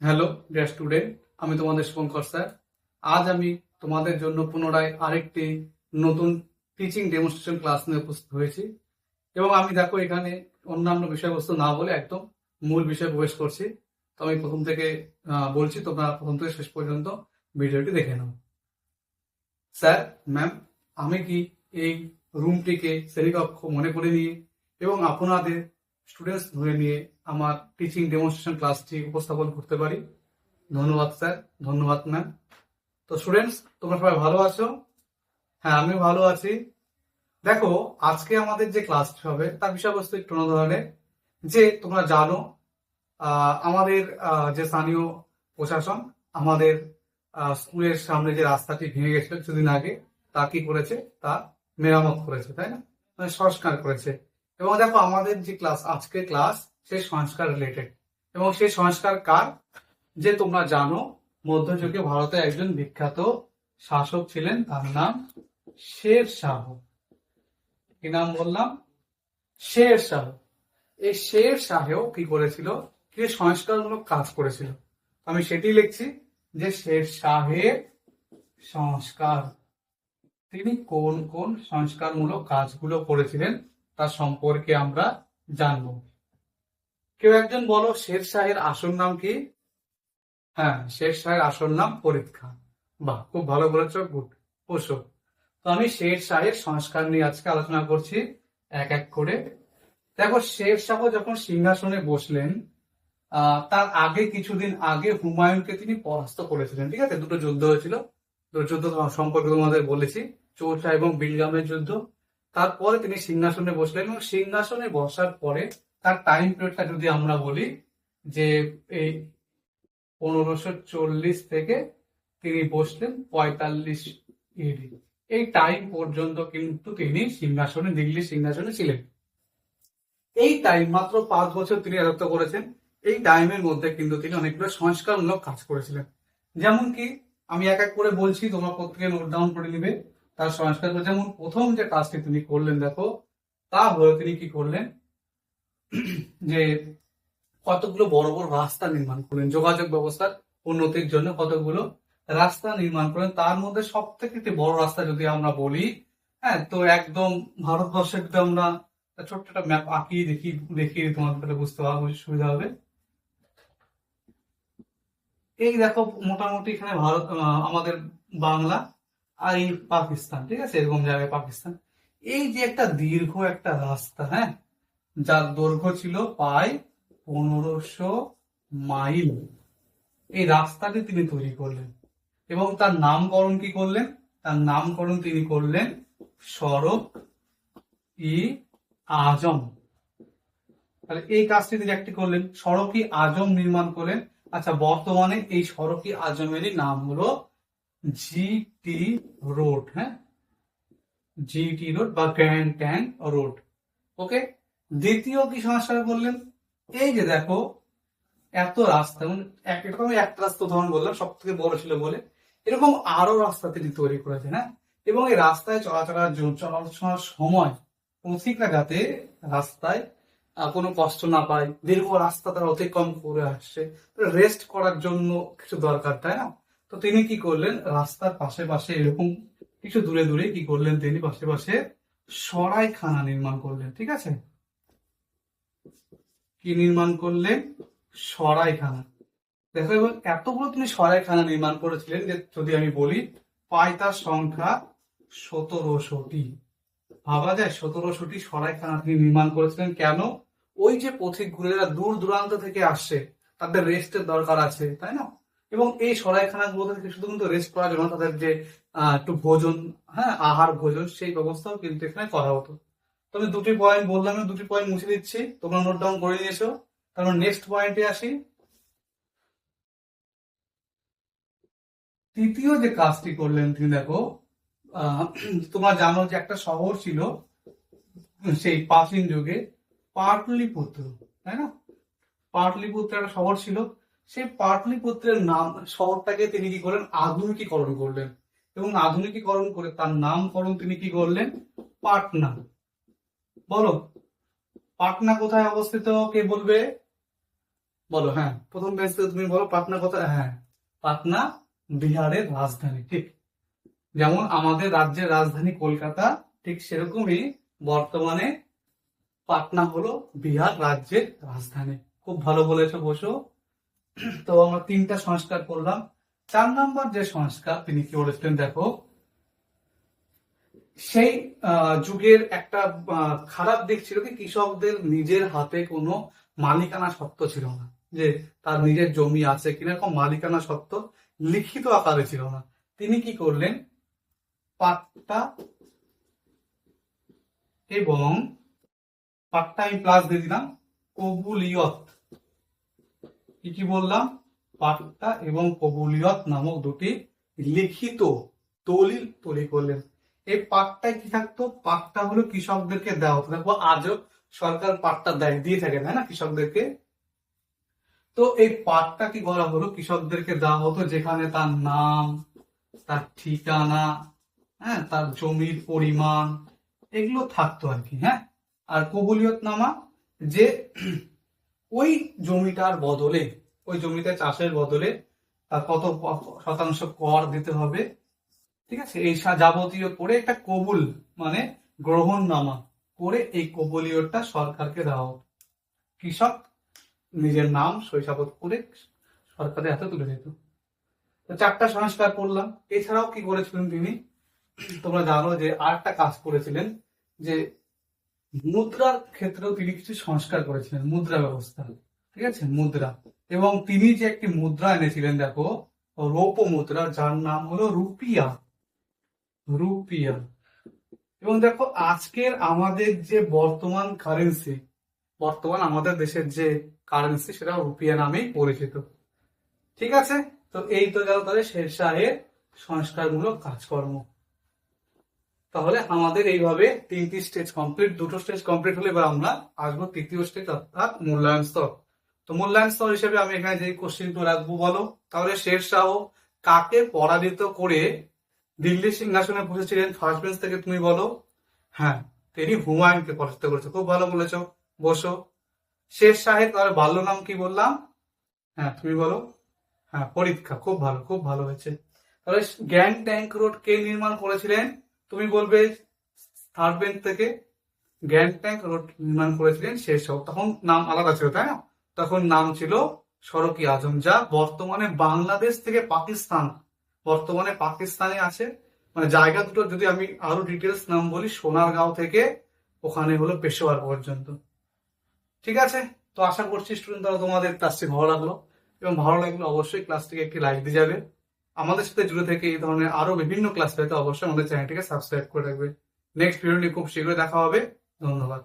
Hello dear student আমি তোমাদের Shubhankar sir. আজ আমি তোমাদের জন্য পুনরায় আরেকটি নতুন টিচিং ডেমনস্ট্রেশন ক্লাস নিয়ে উপস্থিত হয়েছি। এবং আমি দেখো, এখানে অন্যান্য বিষয়বস্তু না বলে একদম মূল বিষয়ে প্রবেশ করছি। তো আমি প্রথম থেকে বলছি, তোমরা প্রথম থেকে শেষ পর্যন্ত ভিডিওটি দেখে নাও। স্যার ম্যাম আমি কি এই রুমটিকে শ্রেণীকক্ষ মনে করে নিয়ে এবং আপনাদের স্টুডেন্টস ধরে নিয়ে আমার টিচিং ডেমনস্ট্রেশন ক্লাসটি উপস্থাপন করতে পারি। ধন্যবাদ স্যার, ধন্যবাদ ম্যাম তো স্টুডেন্টস তোমরা সবাই ভালো আছো? হ্যাঁ আমি ভালো আছি। দেখো, আজকে আমাদের যে ক্লাসটি হবে, তার বিষয়বস্তু একটু অন্য ধরনের। যে তোমরা জানো আমাদের যে স্থানীয় প্রশাসন, আমাদের স্কুলের সামনে যে রাস্তাটি ভেঙে গেছিল কিছুদিন আগে, তা কি করেছে? তা মেরামত করেছে, তাই না? মানে সংস্কার করেছে। এবং দেখো আমাদের যে ক্লাস আজকের ক্লাস সেই সংস্কার রিলেটেড এবং সেই সংস্কার কার? যে তোমরা জানো মধ্যযুগে ভারতে একজন বিখ্যাত শাসক ছিলেন, তার নাম শের শাহ। কি নাম বললাম? শের শাহ। এই শের শাহেও কি করেছিল? কি সংস্কারমূলক কাজ করেছিল? আমি সেটি লিখছি যে শের শাহের সংস্কার। তিনি কোন কোন সংস্কারমূলক কাজগুলো করেছিলেন? তার সম্পর্কে আমরা জানব। কেউ একজন বলো, শের শাহের আসল নাম কি? হ্যাঁ শের শাহের আসল নাম ফরিদ খান বাহ, খুব ভালো বলেছ, গুড। ওসো তো আমি শের শাহের সংস্কার নিয়ে আজকে আলোচনা করছি, এক এক করে। দেখো, শের শাহ যখন সিংহাসনে বসলেন তার আগে কিছুদিন আগে হুমায়ুনকে তিনি পরাস্ত করেছিলেন, ঠিক আছে? দুটো যুদ্ধ হয়েছিল। দুটো যুদ্ধ সম্পর্কে তোমাদের বলেছি চৌঠা এবং বিলগামের যুদ্ধ। তারপরে তিনি সিংহাসনে বসলেন এবং সিংহাসনে বসার পরে তার টাইম পিরিয়ডটা যদি আমরা বলি যে এই পনেরোশো চল্লিশ থেকে তিনি বসলেন পঁয়তাল্লিশ ইডি এই টাইম পর্যন্ত কিন্তু তিনি সিংহাসনে দিল্লি সিংহাসনে ছিলেন। এই টাইম মাত্র পাঁচ বছর তিনি রাজত্ব করেছেন। এই টাইমের মধ্যে কিন্তু তিনি অনেকগুলো সংস্কারমূলক কাজ করেছিলেন। যেমন কি আমি এক এক করে বলছি, তোমরা প্রত্যেকে নোট ডাউন করে নিবে। তার সংস্কার করে যেমন প্রথম যে কাজটি তিনি করলেন, দেখো, তা হলো তিনি কি করলেন? যে কতগুলো বড় বড় রাস্তা নির্মাণ করলেন, যোগাযোগ ব্যবস্থার উন্নতির জন্য কতগুলো রাস্তা নির্মাণ করলেন। তার মধ্যে সব থেকে বড় রাস্তা যদি আমরা বলি হ্যাঁ তো একদম ভারতবর্ষের যদি আমরা ছোট্ট একটা ম্যাপ আঁকিয়ে দেখি, দেখিয়ে তোমাদের তাহলে বুঝতে পারব সুবিধা হবে। এই দেখো, মোটামুটি এখানে ভারত আমাদের বাংলা আর এই পাকিস্তান, ঠিক আছে? এরকম জায়গায় পাকিস্তান। এই যে একটা দীর্ঘ একটা রাস্তা হ্যাঁ? যার দৈর্ঘ্য ছিল প্রায় পনেরোশো মাইল। এই রাস্তাটি তিনি তৈরি করলেন। এবং তার নামকরণ কি করলেন? তার নামকরণ তিনি করলেন সড়ক ই আজম। তাহলে এই কাজটি তিনি একটি করলেন। সড়কি আজম নির্মাণ করলেন। আচ্ছা বর্তমানে এই সড়কি আজমেরই নাম হলো জিটি রোড হ্যাঁ জিটি রোড বা গ্র্যান্ড ট্যাঙ্ক রোড ওকে দ্বিতীয় কি সংস্কার করলেন? এই যে দেখো, এত রাস্তা মানে এক একটা রাস্তা উদাহরণ বললাম সব থেকে বড় ছিল বলে। এরকম আরও রাস্তা তিনি তৈরি করেছেন হ্যাঁ? এবং এই রাস্তায় চলাচলার চলাচলার সময় পথিকরা যাতে রাস্তায় কোনো কষ্ট না পায়। দীর্ঘ রাস্তা তারা অতিক্রম করে আসছে। রেস্ট করার জন্য কিছু দরকার, তাই না? তো তিনি কি করলেন? রাস্তার পাশে পাশে এরকম কিছু দূরে দূরে কি করলেন তিনি? পাশে পাশে সরাইখানা নির্মাণ করলেন, ঠিক আছে? কি নির্মাণ করলেন? সরাইখানা দেখো এবং এতগুলো তিনি সরাইখানা নির্মাণ করেছিলেন যে যদি আমি বলি পায়তার সংখ্যা সতেরোশোটি। ভাবা যায় সতেরোশোটি সরাইখানা তিনি নির্মাণ করেছিলেন কেন? ওই যে পথিকগুলো যারা দূর দূরান্ত থেকে আসছে, তাদের রেস্টের দরকার আছে, তাই না? এবং এই সরাইখানা গুলো থেকে শুধু কিন্তু রেস্ট করার জন্য তাদের যে একটু ভোজন হ্যাঁ আহার ভোজন, সেই ব্যবস্থাও কিন্তু এখানে করা হতো। তো আমি দুটি পয়েন্ট বললাম দুটি পয়েন্ট মুছে দিচ্ছি। তোমরা নোট ডাউন করে নিয়েছো। তারপর নেক্সট পয়েন্টে আসি। তৃতীয় যে কাজটি করলেন তিনি দেখো তোমরা জানো যে একটা শহর ছিল, সেই প্রাচীন যুগে পাটলিপুত্র, তাই না? পাটলিপুত্র একটা শহর ছিল। সেই পাটলিপুত্রের নাম, শহরটাকে তিনি কি করলেন? আধুনিকীকরণ করলেন। এবং আধুনিকীকরণ করে তার নামকরণ তিনি কি করলেন? পাটনা। বলো, পাটনা কোথায় অবস্থিত? কে বলবে? বলো হ্যাঁ প্রথম বেঞ্চ তুমি বলো, পাটনা কোথায়? হ্যাঁ পাটনা বিহারের রাজধানী, ঠিক। যেমন আমাদের রাজ্যের রাজধানী কলকাতা, ঠিক সেরকমই বর্তমানে পাটনা হলো বিহার রাজ্যের রাজধানী। খুব ভালো বলেছ, বসো। তো আমরা তিনটা সংস্কার করলাম। চার নম্বর যে সংস্কার, তিনি কি বলেছিলেন দেখো? সেই যুগের একটা খারাপ দিক ছিল কি, কৃষকদের নিজের হাতে কোনো মালিকানা সত্ত্ব ছিল না। যে তার নিজের জমি আছে কিনা, এরকম মালিকানা সত্ত্ব লিখিত আকারে ছিল না। তিনি কি করলেন? পাট্টা এবং পাট্টা আমি প্লাস দিয়ে দিলাম, কবুলিয়ত। কি কি বললাম? পাট্টা এবং কবুলিয়ত নামক দুটি লিখিত দলিল তৈরি করলেন। এই পাটটায় কি থাকতো? পাটটা হলো কৃষকদেরকে দেওয়া হতো। দেখো, আজও সরকার পাটটা দেয়, দিয়ে থাকে, তাই না, কৃষকদেরকে? তো এই পাটটা কি করা হলো? কৃষকদেরকে দেওয়া হতো যেখানে তার নাম, তার ঠিকানা হ্যাঁ তার জমির পরিমাণ, এগুলো থাকতো আর কি হ্যাঁ? আর কবুলিয়ত নামা যে ওই জমিটার বদলে, ওই জমিতে চাষের বদলে তার কত শতাংশ কর দিতে হবে। ঠিক আছে? এই যাবতীয় করে একটা কবুল মানে গ্রহণ নামা করে এই কবুলিয়তটা সরকারকে দেওয়া কৃষক নিজের নাম শৈশাবত করে সরকারের হাতে তুলে দিত। তো চারটা সংস্কার করলাম। এছাড়াও কি করেছিলেন তিনি? তোমরা জানো যে আরেকটা কাজ করেছিলেন যে মুদ্রার ক্ষেত্রেও তিনি কিছু সংস্কার করেছিলেন, মুদ্রা ব্যবস্থা। ঠিক আছে? মুদ্রা। এবং তিনি যে একটি মুদ্রা এনেছিলেন, দেখো, রৌপ্য মুদ্রা, যার নাম হলো রুপিয়া। রুপিয়া। এবং দেখো, আজকের আমাদের যে বর্তমান কারেন্সি বর্তমান আমাদের দেশের যে কারেন্সি সেটা রুপিয়া নামেই পরিচিত। ঠিক আছে? তো এই তো গেল তাহলে শের শাহের সংস্কারমূলক কাজকর্ম। তাহলে আমাদের এইভাবে তিনটি স্টেজ কমপ্লিট দুটো স্টেজ কমপ্লিট হলে এবার আমরা আসব তৃতীয় স্টেজ অর্থাৎ মূল্যায়ন স্তর। তো মূল্যায়ন স্তর হিসেবে আমি এখানে যে কোশ্চেনগুলো রাখব বলো? তাহলে শের শাহ কাকে পরাজিত করে দিল্লি সিংহাসনে বসেছিলেন? ফার্স্ট বেঞ্চ থেকে তুমি বলো। হ্যাঁ তিনি হুমায়ুনকে পরাজিত করেছে। খুব ভালো বলেছ। বসো। শের শাহের তার বাল্য নাম কি বললাম? হ্যাঁ তুমি বলো। হ্যাঁ পরীক্ষা। খুব ভালো খুব ভালো হয়েছে। তাহলে গ্যাং ট্যাঙ্ক রোড কে নির্মাণ করেছিলেন? তুমি বলবে থার্ড থেকে গ্র্যান্ড ট্যাঙ্ক রোড নির্মাণ করেছিলেন শেষ হোক তখন নাম আলাদা ছিল, তাই না? তখন নাম ছিল সড়কি আজম, যা বর্তমানে বাংলাদেশ থেকে পাকিস্তান, বর্তমানে পাকিস্তানে আছে। মানে জায়গা দুটো, যদি আমি আরও ডিটেলস নাম বলি, সোনারগাঁও থেকে ওখানে হলো পেশোয়ার পর্যন্ত। ঠিক আছে? তো আশা করছি স্টুডেন্ট তোমাদের ক্লাসটি ভালো লাগল। এবং ভালো লাগলে অবশ্যই ক্লাসটিকে একটি লাইক দিয়ে যাবে। আমাদের সাথে জুড়ে থেকে এই ধরনের আরও বিভিন্ন ক্লাস পেতে অবশ্যই আমাদের চ্যানেলটিকে সাবস্ক্রাইব করে রাখবে। নেক্সট ভিডিও নিয়ে খুব শীঘ্রই দেখা হবে। ধন্যবাদ।